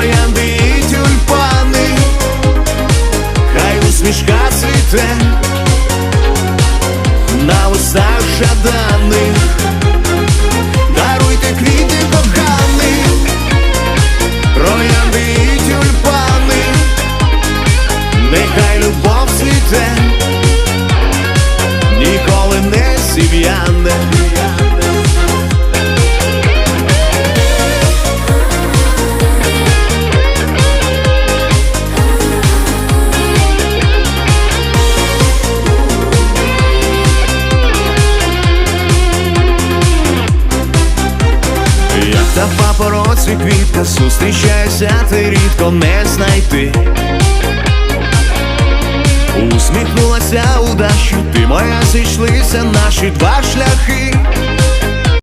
троянди і тюльпани, хай усмішка цвіте, на усах жаданих, даруйте квіти коханих, троянди тюльпани, нехай любов цвіте, ніколи не зів'яне. Та папороці квітка зустрічайся, ти рідко не знайти. Усміхнулася удачі, ти моя зійшлися наші два шляхи.